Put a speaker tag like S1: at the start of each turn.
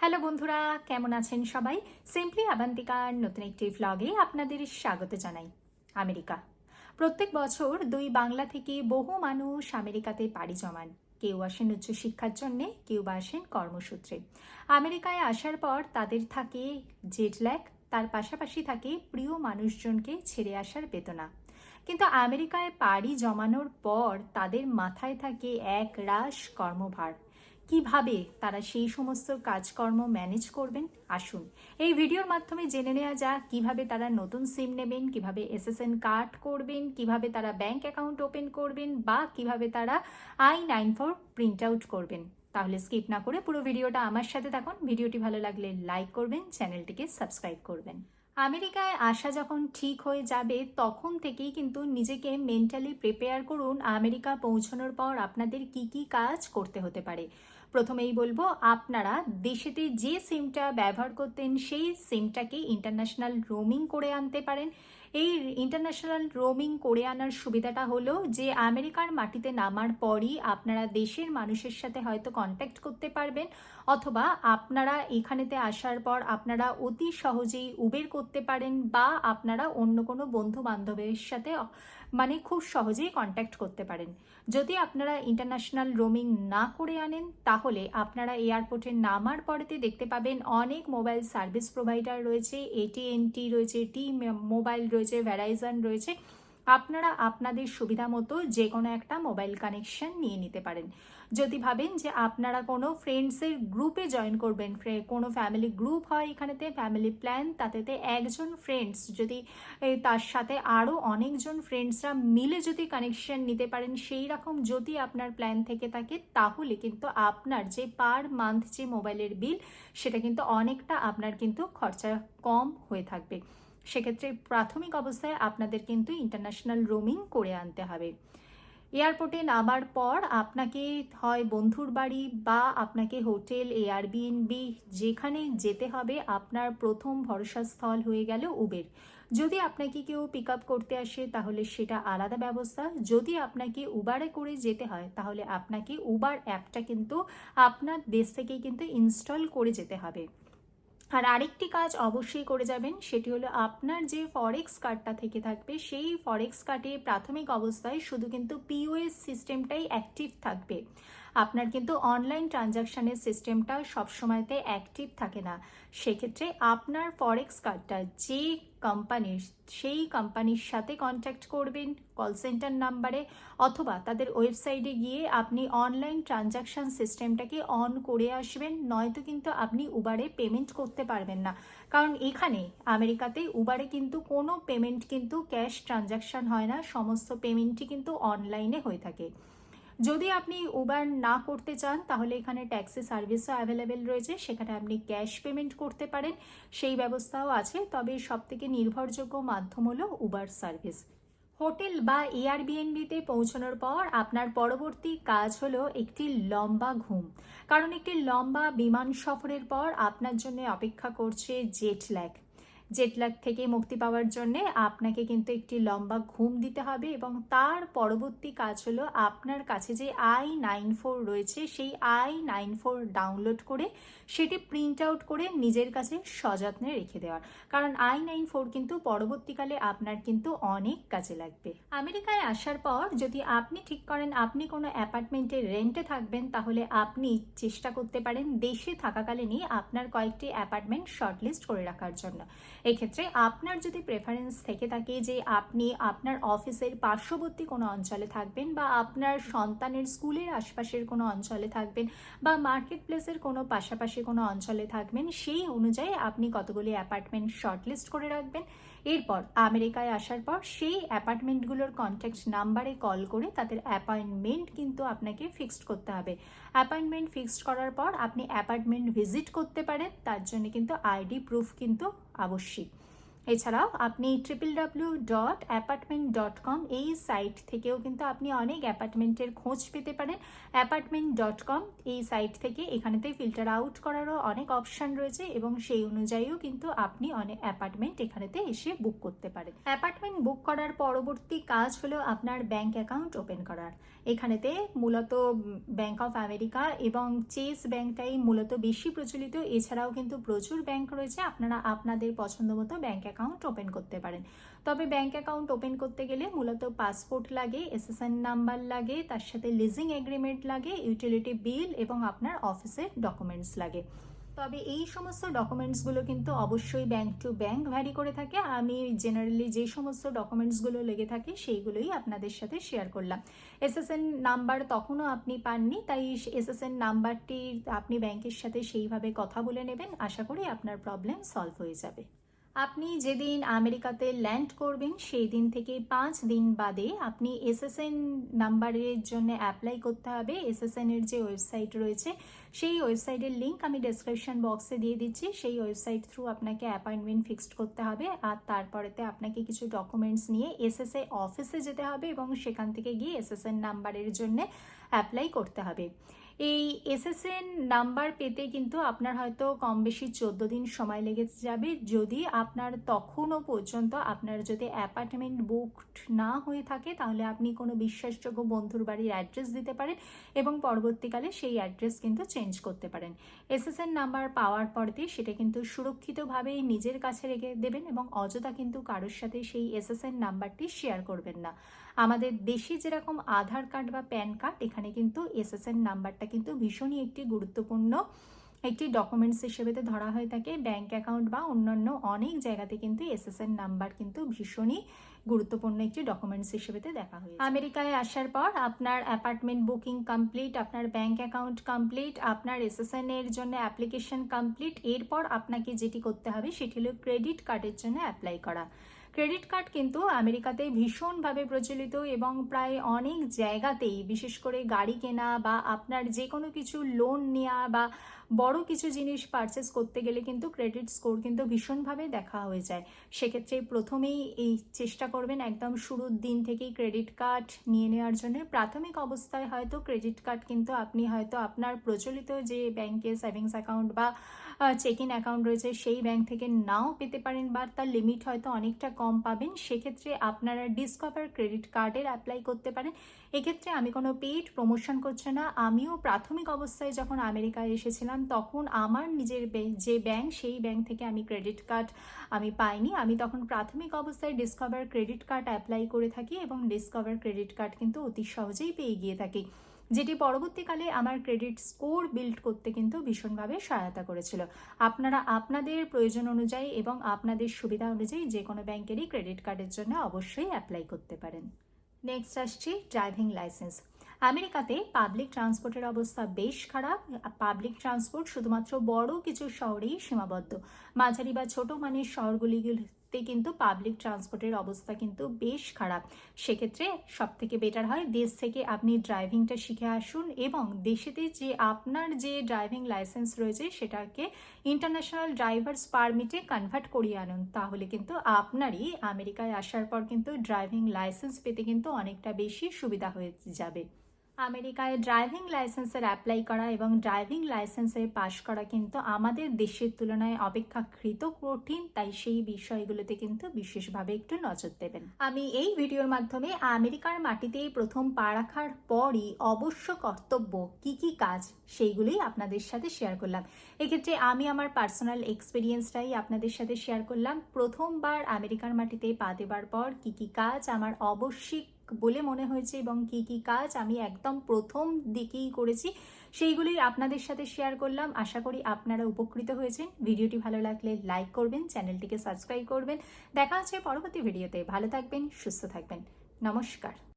S1: Hello বন্ধুরা, কেমন আছেন সবাই? সিম্পলি আবান্তিকার নতুন একটি ভ্লগে আপনাদের স্বাগত জানাই, আমেরিকা। প্রত্যেক বছর দুই বাংলা থেকে বহু মানুষ আমেরিকাতে পাড়ি জমান। কেউ আসেন উচ্চশিক্ষার জন্যে, কেউ বা আসেন কর্মসূত্রে। আমেরিকায় আসার পর তাদের থাকে জেটল্যাক তার পাশাপাশি থাকে প্রিয় মানুষজনকে ছেড়ে আসার বেদনা। কিন্তু আমেরিকায় পাড়ি জমানোর পর তাদের মাথায় থাকে এক রাশ কর্মভার। কীভাবে তারা সেই সমস্ত কাজকর্ম ম্যানেজ করবেন? আসুন। এই ভিডিওর মাধ্যমে জেনে নেওয়া যাক কীভাবে তারা নতুন সিম নেবেন, কীভাবে এসএসএন কার্ড করবেন, কীভাবে তারা ব্যাংক অ্যাকাউন্ট ওপেন করবেন বা কীভাবে তারা I nine four print out করবেন। তাহলে স্কিপ না করে পুরো ভিডিওটা আমার সাথে থাকুন। ভিডিওটি ভালো লাগলে লাইক করবেন চ্যানেলটিকে সাবস্ক্রাইব করবেন। আমেরিকায় আসা যখন ঠিক হয়ে যাবে, তখন থেকেই কিন্তু নিজেকে মেন্টালি প্রিপেয়ার করুন। আমেরিকা পৌঁছানোর পর আপনাদের কি কি কাজ করতে হতে পারে? প্রথমেই বলব, আপনারা দেশেতে যে সিমটা ব্যবহার করতেন, সেই সিমটাকে ইন্টারন্যাশনাল রোমিং করে আনতে পারেন। এই ইন্টারন্যাশনাল রোমিং করে আনার সুবিধাটা হলো যে, আমেরিকার মাটিতে নামার পরই আপনারা দেশের মানুষের সাথে হয়তো কন্ট্যাক্ট করতে পারবেন, অথবা আপনারা এখানেতে আসার পর আপনারা অতি সহজেই উবের করতে পারেন বা আপনারা অন্য কোনো বন্ধু বান্ধবের সাথে মানে খুব সহজেই কন্ট্যাক্ট করতে পারেন। যদি আপনারা ইন্টারন্যাশনাল রোমিং না করে আনেন, তাহলে আপনারা এয়ারপোর্টে নামার পরেতে দেখতে পাবেন অনেক মোবাইল সার্ভিস প্রোভাইডার রয়েছে এটিএনটি রয়েছে টি মোবাইল রয়েছে ভ্যারাইজন রয়েছে আপনারা আপনাদের সুবিধা মতো যে কোনো একটা মোবাইল কানেকশন নিয়ে নিতে পারেন। যদি ভাবেন যে আপনারা কোনো ফ্রেন্ডসের গ্রুপে জয়েন করবেন কোনো ফ্যামিলি গ্রুপ হয় এখানেতে ফ্যামিলি প্ল্যান তাতেতে একজন ফ্রেন্ডস যদি তার সাথে আরও অনেকজন ফ্রেন্ডসরা মিলে যদি কানেকশন নিতে পারেন, সেই রকম যদি আপনার প্ল্যান থেকে থাকে, তাহলে কিন্তু আপনার যে পার মান্থ যে মোবাইলের বিল সেটা কিন্তু অনেকটা আপনার কিন্তু খরচা কম হয়ে থাকবে। সেক্ষেত্রে প্রাথমিক অবস্থায় আপনাদের কিন্তু ইন্টারন্যাশনাল রোমিং করে আনতে হবে। এয়ারপোর্টে নামার পর আপনাকে হয় বন্ধুর বাড়ি বা আপনাকে হোটেল এয়ারবিএনবি যেখানে যেতে হবে, আপনার প্রথম ভরসাস্থল হয়ে গেল উবের যদি আপনাকে কেউ পিক আপ করতে আসে, তাহলে সেটা আলাদা ব্যবস্থা। যদি আপনাকে উবারে করে যেতে হয়, তাহলে আপনাকে উবার অ্যাপটা কিন্তু আপনার দেশ থেকেই কিন্তু ইনস্টল করে যেতে হবে। আর আরেকটি কাজ অবশ্যই করে যাবেন, সেটি হলো আপনার যে ফরেক্স কার্ডটা থেকে থাকবে, সেই ফরেক্স কার্ডে প্রাথমিক অবস্থায় শুধু কিন্তু পিওএস সিস্টেমটাই অ্যাক্টিভ থাকবে। আপনার কিন্তু অনলাইন ট্রানজাকশানের সিস্টেমটা সবসময়তে অ্যাক্টিভ থাকে না। সেক্ষেত্রে আপনার ফরেক্স কার্ডটা যে কোম্পানির সেই কোম্পানির সাথে কন্ট্যাক্ট করবেন কল সেন্টার নাম্বারে অথবা তাদের ওয়েবসাইটে গিয়ে আপনি অনলাইন ট্রানজাকশান সিস্টেমটাকে অন করে আসবেন, নয়তো কিন্তু আপনি উবারে পেমেন্ট করতে পারবেন না। কারণ এখানে আমেরিকাতে উবারে কিন্তু কোনো পেমেন্ট কিন্তু ক্যাশ ট্রানজাকশান হয় না, সমস্ত পেমেন্টই কিন্তু অনলাইনে হয়ে থাকে। যদি আপনি উবার না করতে চান, তাহলে এখানে ট্যাক্সি সার্ভিসও অ্যাভেলেবেল রয়েছে। সেখানে আপনি ক্যাশ পেমেন্ট করতে পারেন। সেই ব্যবস্থাও আছে। তবে সবথেকে নির্ভরযোগ্য মাধ্যম হলো উবার সার্ভিস হোটেল বা এয়ারবিএনবিতে পৌঁছানোর পর আপনার পরবর্তী কাজ হলো একটি লম্বা ঘুম। কারণ একটি লম্বা বিমান সফরের পর আপনার জন্য অপেক্ষা করছে জেট ল্যাগ জেটল্যাগ থেকে মুক্তি পাওয়ার জন্য আপনাকে কিন্তু একটি লম্বা ঘুম দিতে হবে এবং তার পরবর্তী কাজ হলো আপনার কাছে যে আই নাইন ফোর রয়েছে, সেই আই নাইন ফোর ডাউনলোড করে সেটি প্রিন্ট আউট করে নিজের কাছে সযত্নে রেখে দেওয়ার। কারণ আই নাইন ফোর কিন্তু পরবর্তীকালে আপনার কিন্তু অনেক কাজে লাগবে। আমেরিকায় আসার পর যদি আপনি ঠিক করেন আপনি কোনো অ্যাপার্টমেন্টে রেন্টে থাকবেন, তাহলে আপনি চেষ্টা করতে পারেন দেশে থাকাকালীনই আপনার কয়েকটি অ্যাপার্টমেন্ট শর্টলিস্ট করে রাখার জন্য। এক্ষেত্রে আপনার যদি প্রেফারেন্স থেকে থাকে যে আপনি আপনার অফিসের পার্শ্ববর্তী কোনো অঞ্চলে থাকবেন বা আপনার সন্তানের স্কুলের আশপাশের কোনো অঞ্চলে থাকবেন বা মার্কেট প্লেসের কোনো পাশাপাশি কোনো অঞ্চলে থাকবেন, সেই অনুযায়ী আপনি কতগুলি অ্যাপার্টমেন্ট শর্টলিস্ট করে রাখবেন। এরপর আমেরিকায় আসার পর সেই অ্যাপার্টমেন্টগুলোর কন্ট্যাক্ট নাম্বারে কল করে তাদের অ্যাপয়েন্টমেন্ট কিন্তু আপনাকে ফিক্সড করতে হবে। অ্যাপয়েন্টমেন্ট ফিক্সড করার পর আপনি অ্যাপার্টমেন্ট ভিজিট করতে পারেন, তার জন্য কিন্তু আইডি প্রুফ কিন্তু আবশ্যিক এছাড়াও আপনি triple W dot apartment dot com এই সাইট থেকেও কিন্তু আপনি অনেক অ্যাপার্টমেন্টের খোঁজ পেতে পারেন। অ্যাপার্টমেন্ট ডট কম এই সাইট থেকে এখানেতে ফিল্টার আউট করারও অনেক অপশান রয়েছে এবং সেই অনুযায়ীও কিন্তু আপনি অনেক অ্যাপার্টমেন্ট এখানেতে এসে বুক করতে পারেন। অ্যাপার্টমেন্ট বুক করার পরবর্তী কাজ হলো আপনার ব্যাংক অ্যাকাউন্ট ওপেন করার। এখানেতে মূলত ব্যাংক অফ আমেরিকা এবং চেস ব্যাংকটাই মূলত বেশি প্রচলিত। এছাড়াও কিন্তু প্রচুর ব্যাংক রয়েছে। আপনারা আপনাদের পছন্দ মতো ব্যাংক অ্যাকাউন্ট ওপেন করতে পারেন। তবে ব্যাংক অ্যাকাউন্ট ওপেন করতে গেলে মূলত পাসপোর্ট লাগে এসএসএন নাম্বার লাগে, তার সাথে লিজিং এগ্রিমেন্ট লাগে ইউটিলিটি বিল এবং আপনার অফিসের ডকুমেন্টস লাগে। তবে এই সমস্ত ডকুমেন্টসগুলো কিন্তু অবশ্যই ব্যাংক টু ব্যাংক ভ্যারি করে থাকে। আমি জেনারেলি যে সমস্ত ডকুমেন্টসগুলো লেগে থাকে সেইগুলোই আপনাদের সাথে শেয়ার করলাম। এসএসএন নাম্বার তখনও আপনি পাননি, তাই এসএসএন নাম্বারটি আপনি ব্যাংকের সাথে সেইভাবে কথা বলে নেবেন। আশা করি আপনার প্রবলেম সলভ হয়ে যাবে। আপনি যেদিন আমেরিকাতে ল্যান্ড করবেন সেই দিন থেকে পাঁচ দিন বাদে আপনি এসএসএন নাম্বারের জন্য অ্যাপ্লাই করতে হবে। এসএসএন এর যে ওয়েবসাইট রয়েছে, সেই ওয়েবসাইটের লিঙ্ক আমি ডেসক্রিপশন বক্সে দিয়ে দিচ্ছি। সেই ওয়েবসাইট থ্রু আপনাকে অ্যাপয়েন্টমেন্ট ফিক্সড করতে হবে আর তারপরেতে আপনাকে কিছু ডকুমেন্টস নিয়ে এসএসএ অফিসে যেতে হবে এবং সেখান থেকে গিয়ে এসএসএন নাম্বারের জন্য অ্যাপ্লাই করতে হবে। এই এসএসএন নাম্বার পেতে কিন্তু আপনার হয়তো কম বেশি চোদ্দ দিন সময় লেগে যাবে। যদি আপনার তখনও পর্যন্ত আপনার যদি অ্যাপার্টমেন্ট বুকড না হয়ে থাকে, তাহলে আপনি কোনো বিশ্বাসযোগ্য বন্ধুর বাড়ির অ্যাড্রেস দিতে পারেন এবং পরবর্তীকালে সেই অ্যাড্রেস কিন্তু চেঞ্জ করতে পারেন। এসএসএন নাম্বার পাওয়ার পরতে সেটা কিন্তু সুরক্ষিতভাবে নিজের কাছে রেখে দেবেন এবং অযথা কিন্তু কারোর সাথে সেই এসএসএন নাম্বারটি শেয়ার করবেন না। আমাদের দেশে যেরকম আধার কার্ড বা প্যান কার্ড, এখানে কিন্তু এসএসএন নাম্বারটা কিন্তু ভীষণই একটি গুরুত্বপূর্ণ একটি ডকুমেন্টস হিসেবেতে ধরা হয়ে থাকে। ব্যাংক অ্যাকাউন্ট বা অন্যান্য অনেক জায়গাতে কিন্তু এসএসএন নাম্বার কিন্তু ভীষণই গুরুত্বপূর্ণ একটি ডকুমেন্টস হিসেবেতে দেখা হয় আমেরিকায় আসার পর আপনার অ্যাপার্টমেন্ট বুকিং কমপ্লিট আপনার ব্যাংক অ্যাকাউন্ট কমপ্লিট আপনার এসএসএন এর জন্য অ্যাপ্লিকেশন কমপ্লিট এরপর আপনাকে যেটি করতে হবে সেটি হলো ক্রেডিট কার্ডের জন্য অ্যাপ্লাই করা। ক্রেডিট কার্ড কিন্তু আমেরিকাতে ভীষণভাবে প্রচলিত এবং প্রায় অনেক জায়গাতেই, বিশেষ করে গাড়ি কেনা বা আপনার যে কোনো কিছু লোন নেওয়া বা বড় কিছু জিনিস পারচেস করতে গেলে কিন্তু ক্রেডিট স্কোর কিন্তু ভীষণভাবে দেখা হয়ে যায়। সেক্ষেত্রে প্রথমেই এই চেষ্টা করবেন একদম শুরুর দিন থেকেই ক্রেডিট কার্ড নিয়ে নেওয়ার জন্য। প্রাথমিক অবস্থায় হয়তো ক্রেডিট কার্ড কিন্তু আপনি হয়তো আপনার প্রচলিত যে ব্যাংকে সেভিংস অ্যাকাউন্ট বা চেক অ্যাকাউন্ট রয়েছে সেই ব্যাংক থেকে নাও পেতে পারেন বা তার লিমিট হয়তো অনেকটা কম পাবেন, সেক্ষেত্রে আপনারা ডিসকভার ক্রেডিট কার্ডের অ্যাপ্লাই করতে পারেন। এক্ষেত্রে আমি কোনো পেইড প্রমোশন করছি না। আমিও প্রাথমিক অবস্থায় যখন আমেরিকায় এসেছিলাম, তখন আমার নিজের যে ব্যাংক সেই ব্যাংক থেকে আমি ক্রেডিট কার্ড আমি পাইনি। আমি তখন প্রাথমিক অবস্থায় ডিসকভার ক্রেডিট কার্ড অ্যাপ্লাই করে থাকি এবং ডিসকভার ক্রেডিট কার্ড কিন্তু অতি সহজেই পেয়ে গিয়ে থাকি। যেটি পরবর্তীকালে আমার ক্রেডিট স্কোর বিল্ড করতে কিন্তু ভীষণভাবে সহায়তা করেছিল। আপনারা, আপনাদের প্রয়োজন অনুযায়ী এবং আপনাদের সুবিধা অনুযায়ী যে কোনো ব্যাংকেরই ক্রেডিট কার্ডের জন্য অবশ্যই অ্যাপ্লাই করতে পারেন। নেক্সট আসছি ড্রাইভিং লাইসেন্স আমেরিকাতে পাবলিক ট্রান্সপোর্টের অবস্থা বেশ খারাপ। পাবলিক ট্রান্সপোর্ট শুধুমাত্র বড় কিছু শহরেই সীমাবদ্ধ। মাঝারি বা ছোট মানের শহরগুলিতে কিন্তু পাবলিক ট্রান্সপোর্টের অবস্থা কিন্তু বেশ খারাপ। সেক্ষেত্রে সব থেকে বেটার হয় দেশ থেকে আপনি ড্রাইভিংটা শিখে আসুন এবং দেশেতে যে আপনার যে ড্রাইভিং লাইসেন্স রয়েছে সেটাকে ইন্টারন্যাশনাল ড্রাইভার্স পারমিটে কনভার্ট করিয়ে আনুন। তাহলে কিন্তু আপনারই আমেরিকায় আসার পর কিন্তু ড্রাইভিং লাইসেন্স পেতে কিন্তু অনেকটা বেশি সুবিধা হয়ে যাবে। আমেরিকায় ড্রাইভিং লাইসেন্সের অ্যাপ্লাই করা এবং ড্রাইভিং লাইসেন্সে পাশ করা কিন্তু আমাদের দেশের তুলনায় অপেক্ষাকৃত কঠিন, তাই সেই বিষয়গুলোতে কিন্তু বিশেষভাবে একটু নজর দেবেন। আমি এই ভিডিওর মাধ্যমে আমেরিকার মাটিতেই প্রথম পা রাখার পরই অবশ্য কর্তব্য কি কি কাজ সেইগুলোই আপনাদের সাথে শেয়ার করলাম। এক্ষেত্রে আমি আমার পার্সোনাল এক্সপিরিয়েন্সটাই আপনাদের সাথে শেয়ার করলাম। প্রথমবার আমেরিকার মাটিতে পা দেবার পর কি কি কাজ আমার অবশ্যই বলে মনে হয়েছে এবং কি কি কাজ আমি একদম প্রথম দিকেই করেছি সেইগুলি আপনাদের সাথে শেয়ার করলাম। আশা করি আপনারা উপকৃত হয়েছেন। ভিডিওটি ভালো লাগলে লাইক করবেন, চ্যানেলটিকে সাবস্ক্রাইব করবেন। দেখা হচ্ছে পরবর্তী ভিডিওতে ভালো থাকবেন, সুস্থ থাকবেন। নমস্কার।